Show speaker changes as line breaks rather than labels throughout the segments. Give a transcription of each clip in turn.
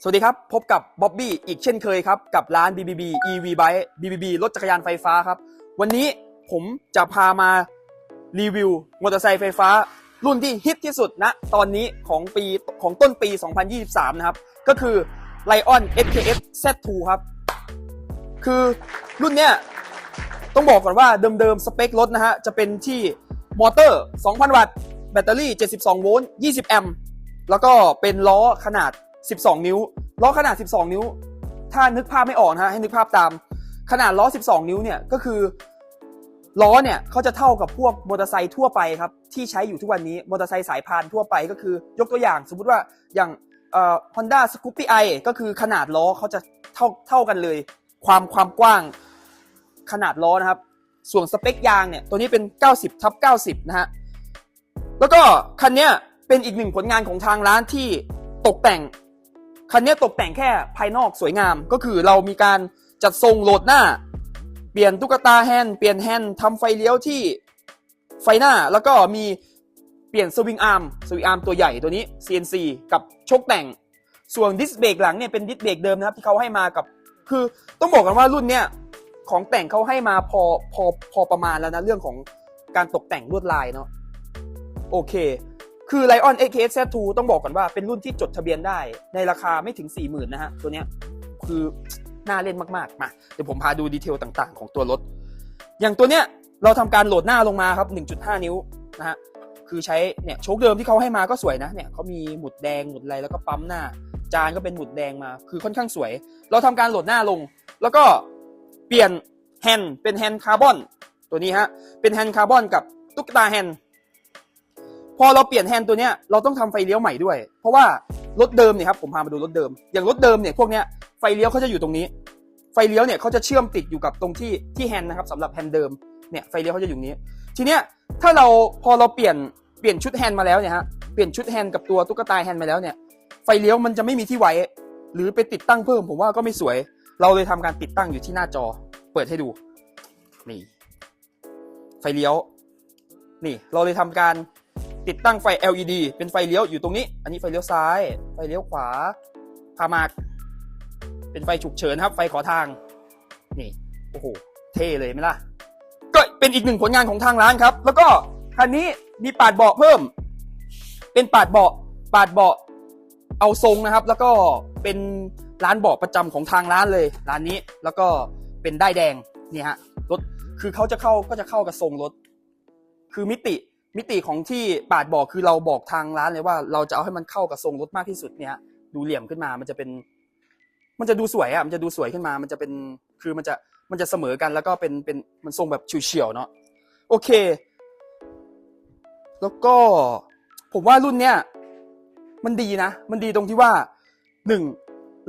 สวัสดีครับ พบกับบ๊อบบี้อีกเช่นเคยครับ กับร้าน BBB EV Bike BBB รถจักรยานไฟฟ้าครับ วันนี้ผมจะพามารีวิวมอเตอร์ไซค์ไฟฟ้า รุ่นที่ฮิตที่สุดณตอนนี้ของปีของต้นปี 2023 นะครับ ก็คือ Lion SKS Z2 ครับ คือรุ่นเนี้ยต้องบอกก่อนว่าเดิมๆ สเปครถนะฮะ จะเป็นที่มอเตอร์ 2,000 วัตต์ แบตเตอรี่ 72 โวลต์ 20 แอมป์แล้วก็เป็นล้อขนาด 12 นิ้ว ล้อขนาด 12 นิ้ว ถ้านึกภาพไม่ออกนะฮะให้นึกภาพตาม ขนาดล้อ 12 นิ้วเนี่ยก็คือล้อเนี่ยเขาจะเท่ากับพวกมอเตอร์ไซค์ทั่วไปครับที่ใช้อยู่ทุกวันนี้มอเตอร์ไซค์สายพานทั่วไปก็คือยกตัวอย่าง สมมุติว่าอย่างเอ่อ Honda Scoopy i ก็คือขนาดล้อเขาจะเท่าเท่ากันเลย ความความกว้างขนาดล้อนะครับ ส่วนสเปคยางเนี่ยตัวนี้เป็น 90ทับ90 นะฮะแล้วก็คันเนี้ยเป็นอีกหนึ่งผลงานของทางร้านที่ตกแต่ง คันนี้ตกแต่งแค่ภายนอกสวยงาม ก็คือเรามีการจัดทรงโหลดหน้า เปลี่ยนตุ๊กตาแฮนด์เปลี่ยนแฮนด์ทำไฟเลี้ยวที่ไฟหน้า แล้วก็มีเปลี่ยนสวิงอาร์มสวิงอาร์มตัวใหญ่ตัวนี้ CNC กับชคแต่ง ส่วนดิสเบรกหลังเนี่ยเป็นดิสเบรกเดิมนะครับที่เขาให้มากับคือต้องบอกกันว่ารุ่นเนี้ยของแต่งเขาให้มาพอพอพอประมาณแล้วนะเรื่องของการตกแต่งลวดลายเนาะโอเค คือ Lion AKS Z2 ต้องบอกก่อนว่าเป็นรุ่นที่จดทะเบียนได้ในราคาไม่ถึง 40,000 นะฮะ ตัวเนี้ยคือน่าเล่นมากๆ มา เดี๋ยวผมพาดูดีเทลต่างๆ ของตัวรถ อย่างตัวเนี้ยเราทำการโหลดหน้าลงมาครับ 1.5 นิ้วนะฮะ คือใช้เนี่ยโชคเดิมที่เขาให้มาก็สวยนะ เนี่ยเขามีหมุดแดงหมุดอะไรแล้วก็ปั๊มหน้า จานก็เป็นหมุดแดงมา คือค่อนข้างสวย เราทำการโหลดหน้าลง แล้วก็เปลี่ยนแฮนด์เป็นแฮนด์คาร์บอนตัวนี้ฮะ เป็นแฮนด์คาร์บอนกับตุ๊กตาแฮนด์ พอเราเปลี่ยนแฮนด์ตัวเนี้ยเราต้องทำไฟเลี้ยวใหม่ด้วย เพราะว่ารถเดิมเนี่ยครับผมพามาดูรถเดิม อย่างรถเดิมเนี่ยพวกเนี้ยไฟเลี้ยวเขาจะอยู่ตรงนี้ ไฟเลี้ยวเนี่ยเขาจะเชื่อมติดอยู่กับตรงที่ที่แฮนด์นะครับสำหรับแฮนด์เดิมเนี่ยไฟเลี้ยวเขาจะอยู่นี้ ทีเนี้ยถ้าเราพอเราเปลี่ยนเปลี่ยนชุดแฮนด์มาแล้วเนี่ยฮะเปลี่ยนชุดแฮนด์กับตัวตุ๊กตาแฮนด์มาแล้วเนี่ยไฟเลี้ยวมันจะไม่มีที่ไว้ หรือไปติดตั้งเพิ่มผมว่าก็ไม่สวย เราเลยทำการติดตั้งอยู่ที่หน้าจอ เปิดให้ดูนี่ไฟเลี้ยว นี่เราเลยทำการ ติดตั้งไฟ LED เป็นไฟเลี้ยวอยู่ตรงนี้ อันนี้ไฟเลี้ยวซ้าย ไฟเลี้ยวขวาพามาก เป็นไฟฉุกเฉินครับ ไฟขอทาง นี่ โอ้โห เท่เลยไหมล่ะ ก็เป็นอีกหนึ่งผลงานของทางร้านครับ แล้วก็คันนี้มีปาดเบาะเพิ่ม เป็นปาดเบาะ ปาดเบาะ เอาทรงนะครับ แล้วก็เป็นร้านเบาะประจำของทางร้านเลย ร้านนี้ แล้วก็เป็นได้ายแดง นี่ฮะ รถ คือเขาจะเข้าก็จะเข้ากับทรงรถ คือมิติ มิติของที่ปาดบอกคือเราบอกทางร้านเลยว่า เราจะเอาให้มันเข้ากับทรงรถมากที่สุดเนี่ยดูเหลี่ยมขึ้นมา มันจะเป็น มันจะดูสวยอะ มันจะดูสวยขึ้นมา มันจะเป็น คือมันจะ มันจะเสมอกัน แล้วก็เป็น เป็น มันทรงแบบเฉียวๆเนาะ โอเค แล้วก็ ผมว่ารุ่นเนี้ย มันดีนะ มันดีตรงที่ว่าหนึ่ง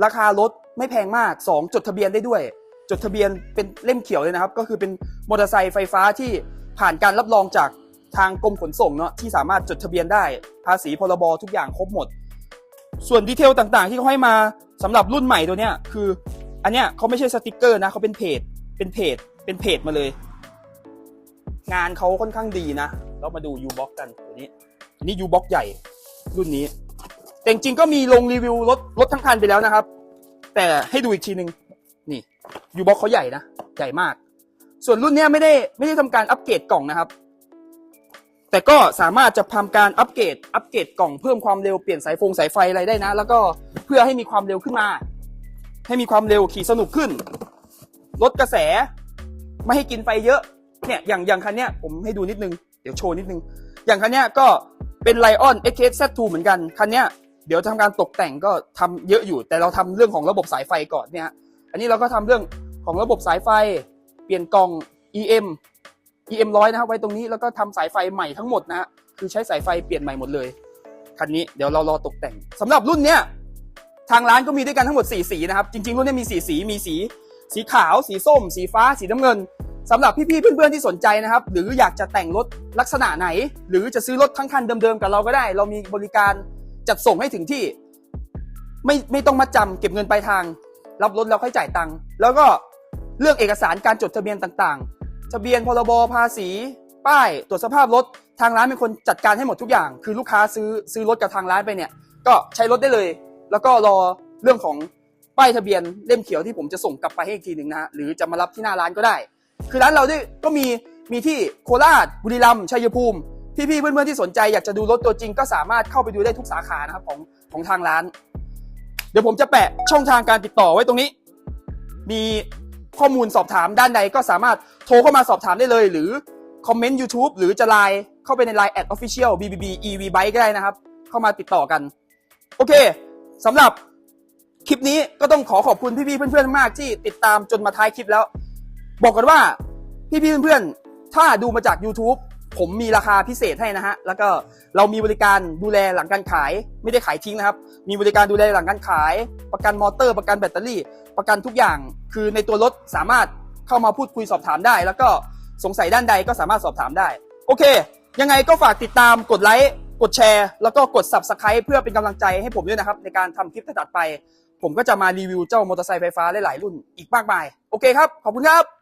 ราคารถไม่แพงมากสองจดทะเบียนได้ด้วย จดทะเบียนเป็นเล่มเขียวเลยนะครับ ก็คือเป็นมอเตอร์ไซค์ไฟฟ้าที่ผ่านการรับรองจาก ทางกรมขนส่งเนาะที่สามารถจดทะเบียนได้ ภาษีพรบทุกอย่างครบหมด ส่วนดีเทลต่างๆ ที่เขาให้มาสำหรับรุ่นใหม่ตัวเนี้ยคือ อันเนี้ยเขาไม่ใช่สติกเกอร์นะเขาเป็นเพจเป็นเพจเป็นเพจมาเลย งานเขาค่อนข้างดีนะเรามาดู U box กันตัวนี้อันนี้ U box ใหญ่รุ่นนี้ แต่จริงๆก็มีลงรีวิวรถรถทั้งคันไปแล้วนะครับ แต่ให้ดูอีกทีหนึ่งนี่ U box เขาใหญ่นะใหญ่มาก ส่วนรุ่นเนี้ยไม่ได้ไม่ได้ทำการอัปเกรดกล่องนะครับ แต่ก็สามารถจะทำการอัปเกรดอัปเกรดกล่องเพิ่มความเร็วเปลี่ยนสายฟงสายไฟอะไรได้นะ แล้วก็เพื่อให้มีความเร็วขึ้นมา ให้มีความเร็วขี่สนุกขึ้น ลดกระแส ไม่ให้กินไฟเยอะเนี่ยอย่างอย่างคันเนี้ยผมให้ดูนิดนึง เดี๋ยวโชว์นิดนึง อย่างคันเนี้ยก็เป็น Lion XK Z2 เหมือนกันคันเนี้ยเดี๋ยวทำการตกแต่งก็ทำเยอะอยู่ แต่เราทำเรื่องของระบบสายไฟก่อนเนี่ยอันนี้เราก็ทำเรื่องของระบบสายไฟ เปลี่ยนกล่อง EM EM ร้อยนะครับไว้ตรงนี้แล้วก็ทำสายไฟใหม่ทั้งหมดนะฮะคือใช้สายไฟเปลี่ยนใหม่หมดเลยคันนี้เดี๋ยวเรารอตกแต่งสำหรับรุ่นเนี้ยทางร้านก็มีด้วยกันทั้งหมด 4 สีนะครับ จริงๆรุ่นนี้มี 4 สีมีสี สีขาว สีส้ม สีฟ้า สีน้ำเงินสำหรับพี่ๆเพื่อนๆที่สนใจนะครับ หรืออยากจะแต่งรถลักษณะไหน หรือจะซื้อรถทั้งคันเดิมๆกับเราก็ได้ เรามีบริการจัดส่งให้ถึงที่ ไม่ไม่ต้องมาจำเก็บเงินปลายทาง รับรถแล้วค่อยจ่ายตังค์แล้วก็เรื่องเอกสารการจดทะเบียนต่างๆ ทะเบียนพรบภาษี ป้ายตรวจสภาพรถทางร้านเป็นคนจัดการให้หมดทุกอย่าง คือลูกค้าซื้อซื้อรถกับทางร้านไปเนี่ย ก็ใช้รถได้เลย แล้วก็รอเรื่องของป้ายทะเบียนเล่มเขียวที่ผมจะส่งกลับไปให้อีกทีหนึ่งนะฮะหรือจะมารับที่หน้าร้านก็ได้ คือร้านเราด้วยก็มีมีที่โคราชบุรีรัมย์ชัยภูมิพี่ๆเพื่อนๆที่สนใจอยากจะดูรถตัวจริงก็สามารถเข้าไปดูได้ทุกสาขานะครับของของทางร้าน เดี๋ยวผมจะแปะช่องทางการติดต่อไว้ตรงนี้ มี ข้อมูลสอบถามด้านใดก็สามารถโทรเข้ามาสอบถามได้เลย หรือคอมเมนต์ YouTube หรือจะไลน์เข้าไปใน Line แอด Official BBB EV Bike ก็ได้นะครับ เข้ามาติดต่อกัน โอเคสำหรับคลิปนี้ก็ต้องขอขอบคุณพี่ๆเพื่อนๆมากที่ติดตามจนมาท้ายคลิปแล้ว บอกกันว่าพี่ๆเพื่อนๆถ้าดูมาจาก YouTube ผมมีราคาพิเศษให้นะฮะ แล้วก็เรามีบริการดูแลหลังการขาย ไม่ได้ขายทิ้งนะครับ มีบริการดูแลหลังการขาย ประกันมอเตอร์ ประกันแบตเตอรี่ ประกันทุกอย่างคือในตัวรถสามารถเข้ามาพูดคุยสอบถามได้ แล้วก็สงสัยด้านใดก็สามารถสอบถามได้ โอเค ยังไงก็ฝากติดตามกดไลค์กดแชร์ แล้วก็กด subscribe เพื่อเป็นกำลังใจให้ผมด้วยนะครับ ในการทำคลิปถัดไป ผมก็จะมารีวิวเจ้ามอเตอร์ไซค์ไฟฟ้าหลายๆรุ่นอีกมากมาย โอเคครับ ขอบคุณครับ